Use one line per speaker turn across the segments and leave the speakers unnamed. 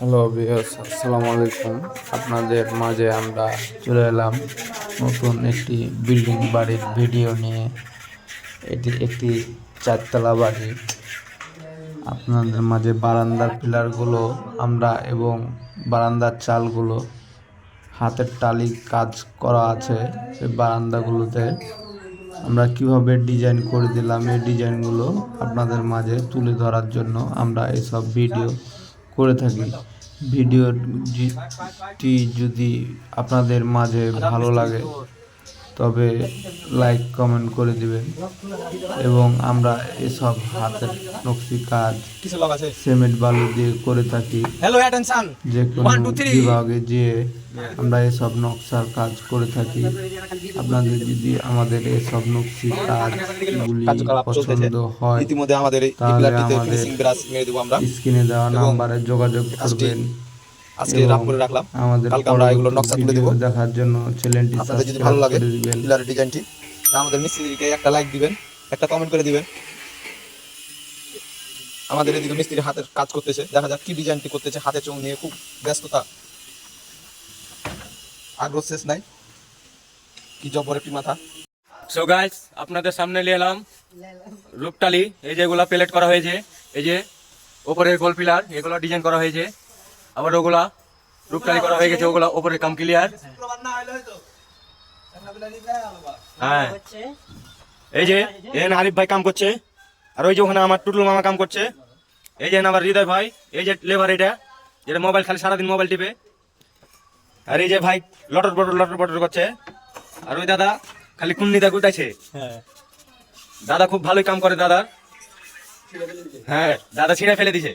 Hello বিয়াস আসসালামু আলাইকুম। আপনাদের মাঝে আমরা চলে এলাম নতুন একটি বিল্ডিং বাড়ির ভিডিও নিয়ে। এটি একটি চারতলা বাড়ি। আপনাদের মাঝে বারান্দার পিলারগুলো আমরা এবং বারান্দার চালগুলো, হাতের টালি কাজ করা আছে সেই বারান্দাগুলোতে। আমরা কীভাবে ডিজাইন করে দিলাম এই ডিজাইনগুলো আপনাদের মাঝে তুলে ধরার জন্য আমরা এসব ভিডিও করে থাকি। ভিডিওটি যদি আপনাদের মাঝে ভালো লাগে তবে লাইক কমেন্ট করে দিবেন। এবং আমরা এসব হাতের নকশি কাজ সিমেন্ট বালু দিয়ে করে থাকি।
হ্যালো অ্যাটেনশন
যে কোনো. বিভাগে যেয়ে আমরা এসব নকশার কাজ করে থাকি। আপনাদের যদি আমাদের এসব নকশি কাজগুলি পছন্দ হয়
ইতিমধ্যে আমাদের
স্ক্রিনে দেওয়া নাম্বারে যোগাযোগ করবেন।
আজকে রাপ করে রাখলাম।
আমাদের
কালকে আমরা এগুলো নকশা তুলে দেবো।
দেখার জন্য চ্যানেলটি
আপনাদের যদি ভালো লাগে পিলারের ডিজাইনটি আমাদের মিস্ত্রিকে একটা লাইক দিবেন একটা কমেন্ট করে দিবেন। আমাদের এদিকে মিস্ত্রি হাতের কাজ করতেছে। দেখা যাক কি ডিজাইনটি করতেছে হাতে চোখ নিয়ে খুব ব্যস্ততা। আগ্রহ শেষ নাই। কি জবর একটি মাথা
সো গাইস আপনাদের সামনে নিয়ে এলাম রূপটালি। এই যেগুলা প্লেট করা হয়েছে, এই যে ওপরের গোল পিলার এগুলো ডিজাইন করা হয়েছে। আবার ওগুলা রূপটালি করা হয়ে গেছে, ওগুলা ওপরে কাম ক্লিয়ার হ্যাঁ। এই যে এখানে আরিফ ভাই কাম করছে। আর ওই যে ওখানে আমার টুটুল মামা কাম করছে। এই যে আমার হৃদয় ভাই, এই যে লেবার এটা, যেটা মোবাইল খালি সারাদিন মোবাইল টিপে। আর এই যে ভাই লটর বটর লটর বটর করছে। আর ওই দাদা খালি কুন্নিদা গুটাইছে দাদা খুব ভালোই কাম করে দাদা হ্যাঁ দাদা ছিঁড়ে ফেলে দিছে।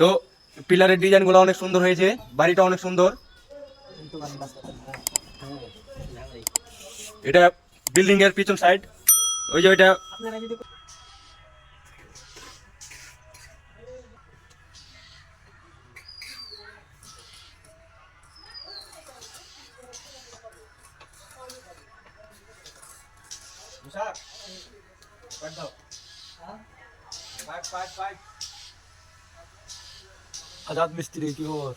তো পিলারের ডিজাইনগুলো অনেক সুন্দর হয়েছে বাড়িটা অনেক সুন্দর। এটা বিল্ডিং এর পিছন সাইড ওই যে ওইটা
तुषार कट दो आज़ाद मिस्त्री की ओर।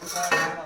तुषार